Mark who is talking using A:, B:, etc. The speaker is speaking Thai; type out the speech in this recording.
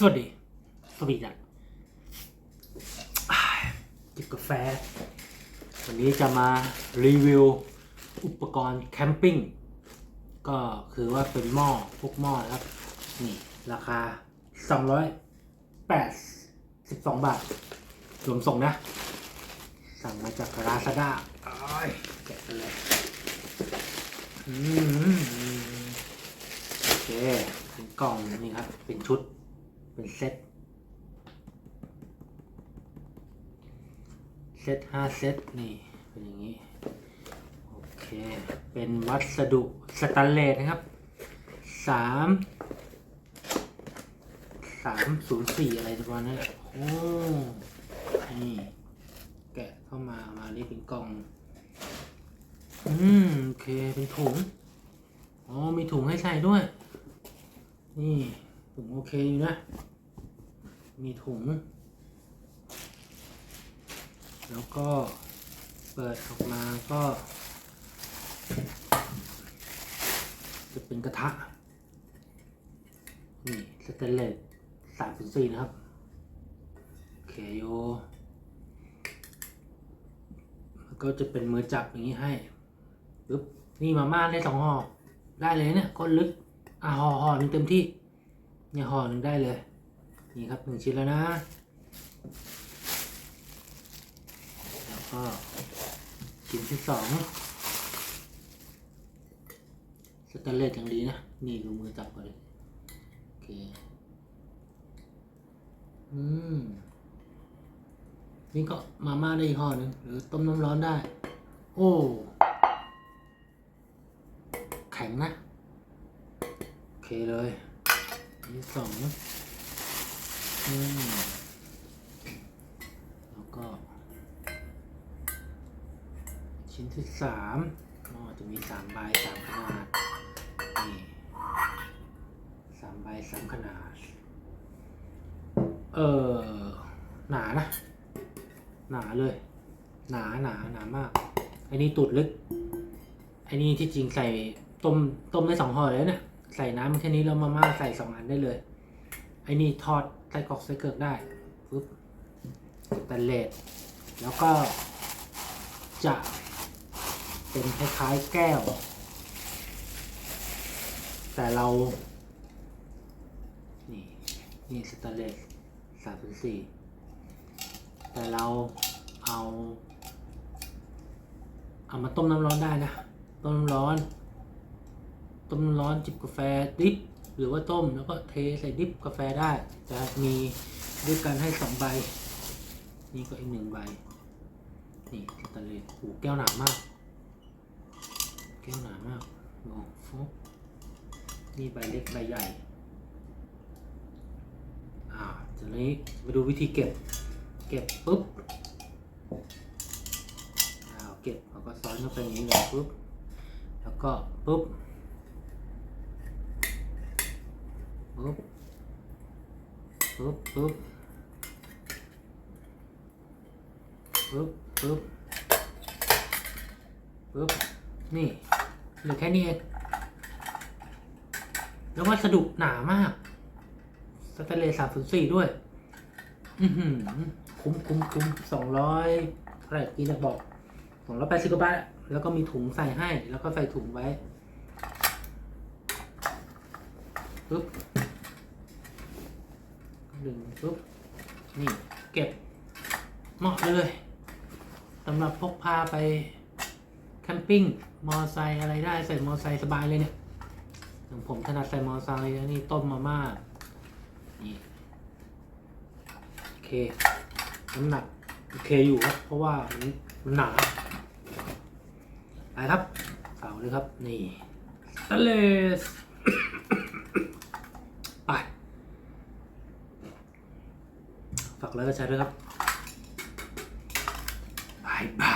A: สวัสดี สวัสดีจ้ะอ่าจิบกาแฟ วันนี้จะมารีวิวอุปกรณ์แคมปิ้ง ก็คือว่าเป็นหม้อพวกหม้อนะครับ นี่ ราคา 282 บาท รวมส่งนะ สั่งมาจากลาซาด้าแกะกันเลยอืมโอเคเป็นกล่องนี่ครับ เป็นชุด เป็นเซตเซตห้าเซตนี่เป็นอย่างนี้ โอเค เป็นวัสดุสแตนเลสนะครับสามสามศูนย์สี่อะไรประมาณนั้นโอ้นี่แกะเข้ามามานี่เป็นกล่อง อืมโอเคเป็นถุงอ๋อมีถุงให้ใส่ด้วย นี่ถุงโอเคอยู่นะ มีถุง แล้วก็เปิดออกมาก็ จะเป็นกระทะ นี่สเตนเลสสามสี่นะครับ โอเคโยแล้วก็จะเป็นมือจับอย่างนี้ให้ปึ๊บนี่มาม่าได้สองห่อได้เลยเนี่ยก้นลึกอะห่อห่อหนึ่งเต็มที่เนี่ยห่อหนึ่งได้เลย นี่ครับหนึ่งชิ้นแล้วนะ แล้วก็ชิ้นที่สองสแตนเลสอย่างดีนะ นี่ดูมือจับก่อนเลยโอเค อืม นี่ก็มาม่าได้อีกห่อหนึ่งหรือต้มน้ำร้อนได้ โอ้แข็งนะ โอเคเลยนี่สอง อืมแล้วก็ ชิ้นที่สามอ๋อจะมีสามใบสามขนาด นี่สามใบสามขนาด เออหนานะ หนาเลย หนาหนาหนามากไอ้นี่ตูดลึกไอ้นี่ที่จริงใส่ต้มต้มได้สองห่อเลยเนี่ยใส่น้ำแค่นี้แล้วมาม่าใส่สองอันได้เลย ไอ้นี่ทอดใส่กรอกใส่เกลือกได้ปึ๊บสแตนเลสแล้วก็จะเป็นคล้ายๆแก้ว แต่เรา นี่ นี่สแตนเลสสามสี่แต่เราเอา เอามาต้มน้ำร้อนได้นะ ต้มน้ำร้อน ต้มน้ำร้อนจิบกาแฟดิบ หรือว่าต้มแล้วก็เทใส่ดิบกาแฟได้จะมีด้วยกันให้สองใบ นี่ก็อีกหนึ่งใบ นี่สแตนเลสโอ้แก้วหนามาก แก้วหนามากโอ้ฟุบนี่ใบเล็กใบใหญ่ อ่าทีนี้มาดูวิธีเก็บ เก็บปุ๊บอ้าเก็บเราก็ซ้อนเข้าไปอย่างนี้เลยปุ๊บ แล้วก็ปุ๊บ ปุ๊บปุ๊บปุ๊บปุ๊บปุ๊บปุ๊บนี่เหลือแค่นี้เองแล้ววัสดุหนามากสแตนเลสสามสี่ด้วย อือหือคุ้มคุ้มคุ้มสองร้อยเท่าไร่กี่จะบอกสองร้อยแปดสิบกว่าบาทแล้วก็มีถุงใส่ให้ แล้วก็ใส่ถุงไว้ปึ๊บ ดึงปึ๊บ นี่เก็บเหมาะเลยสำหรับพกพาไปแคมปิ้ง มอไซค์อะไรได้ใส่มอไซค์สบายเลยเนี่ยอย่างผมถนัดใส่มอไซค์นี่ต้มมาม่านี่โอเค น้ำหนักโอเคอยู่ครับ เพราะว่ามันมันหนาไปครับเสาเลยครับ นี่สเลส แล้วก็ใช้ด้วยครับบายบาย